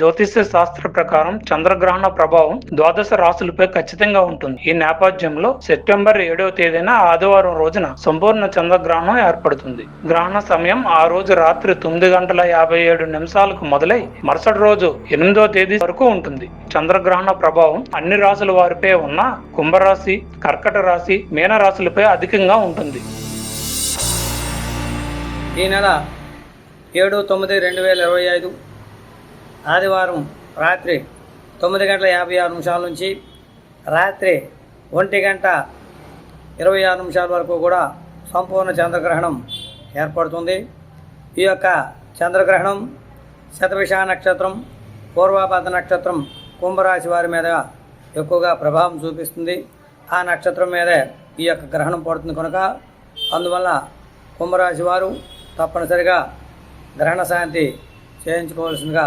జ్యోతిష్య శాస్త్ర ప్రకారం చంద్రగ్రహణ ప్రభావం ద్వాదశ రాశులపై ఖచ్చితంగా ఉంటుంది. ఈ నేపథ్యంలో సెప్టెంబర్ ఏడవ తేదీన ఆదివారం రోజున సంపూర్ణ చంద్రగ్రహణం ఏర్పడుతుంది. గ్రహణ సమయం ఆ రోజు రాత్రి తొమ్మిది గంటల యాభై ఏడు నిమిషాలకు మొదలై మరుసటి రోజు ఎనిమిదో తేదీ వరకు ఉంటుంది. చంద్రగ్రహణ ప్రభావం అన్ని రాశుల వారిపై ఉన్న కుంభరాశి కర్కట రాశి మీన రాశులపై అధికంగా ఉంటుంది. ఈ నెల ఏడు తొమ్మిది రెండు వేల ఇరవై ఐదు ఆదివారం రాత్రి తొమ్మిది గంటల యాభై ఆరు నిమిషాల నుంచి రాత్రి ఒంటి గంట ఇరవై ఆరు నిమిషాల వరకు కూడా సంపూర్ణ చంద్రగ్రహణం ఏర్పడుతుంది. ఈ యొక్క చంద్రగ్రహణం శతవిష నక్షత్రం పూర్వాపాద నక్షత్రం కుంభరాశి వారి మీద ఎక్కువగా ప్రభావం చూపిస్తుంది. ఆ నక్షత్రం మీదే ఈ యొక్క గ్రహణం పడుతుంది కనుక అందువల్ల కుంభరాశి వారు తప్పనిసరిగా గ్రహణ శాంతి చేయించుకోవాల్సిందిగా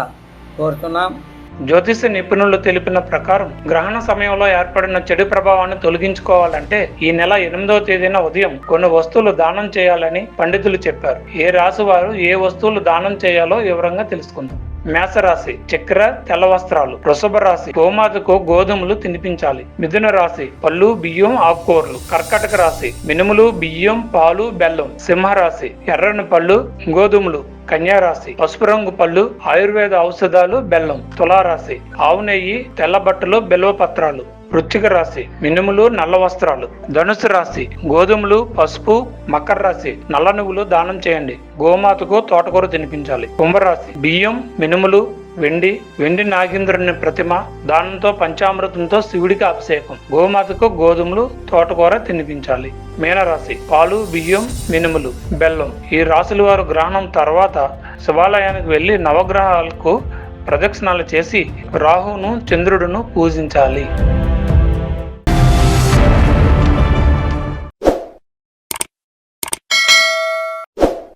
కోరుతున్నాం. జ్యోతిష నిపుణులు తెలిపిన ప్రకారం గ్రహణ సమయంలో ఏర్పడిన చెడు ప్రభావాన్ని తొలగించుకోవాలంటే ఈ నెల ఎనిమిదవ తేదీన ఉదయం కొన్ని వస్తువులు దానం చేయాలని పండితులు చెప్పారు. ఏ రాశి వారు ఏ వస్తువులు దానం చేయాలో వివరంగా తెలుసుకుందాం. మేషరాశి చక్కెర తెల్ల వస్త్రాలు. వృషభ రాశి గోమాతకు గోధుమలు తినిపించాలి. మిథున రాశి పళ్ళు బియ్యం ఆకుకూరలు. కర్కటక రాశి మినుములు బియ్యం పాలు బెల్లం. సింహరాశి ఎర్రని పళ్ళు గోధుమలు. కన్యా రాశి పసుపు రంగు పళ్ళు ఆయుర్వేద ఔషధాలు బెల్లం తులారాశి ఆవు నెయ్యి తెల్ల బట్టలు బెల్వ పత్రాలు. వృశ్చిక రాశి మినుములు నల్ల వస్త్రాలు. ధనుసు రాశి గోధుమలు పసుపు మకర రాశి నల్ల నువ్వులు దానం చేయండి. గోమాతకు తోటకూర తినిపించాలి. కుంభరాశి బియ్యం మినుములు వెండి వెండి నాగేంద్రుని ప్రతిమ దానంతో పంచామృతంతో శివుడికి అభిషేకం. గోమాతకు గోధుమలు తోటకూర తినిపించాలి. మీనరాశి పాలు బియ్యం మినుములు బెల్లం. ఈ రాశుల వారు గ్రహణం తర్వాత శివాలయానికి వెళ్ళి నవగ్రహాలకు ప్రదక్షిణాలు చేసి రాహును చంద్రుడును పూజించాలి.